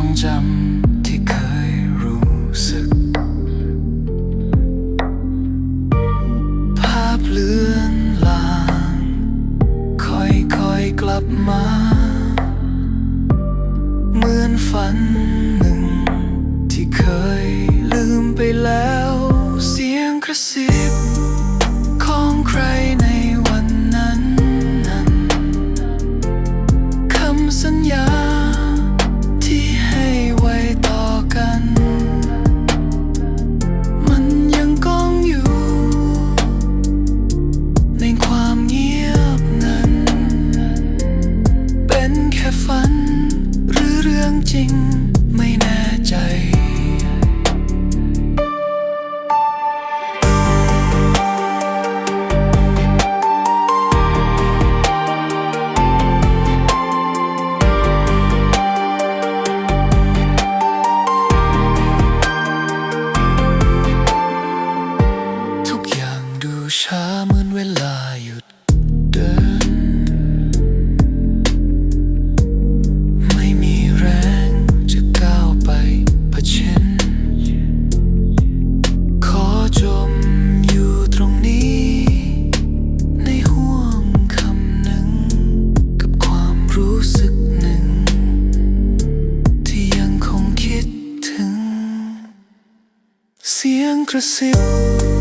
ทรงจำที่เคยรู้สึก ภาพเลือนลาง ค่อยค่อยกลับมา เหมือนฝันหนึ่ง ที่เคยลืมไปแล้ว เสียงกระซิบ จริงไม่แน่ใจ cresceu.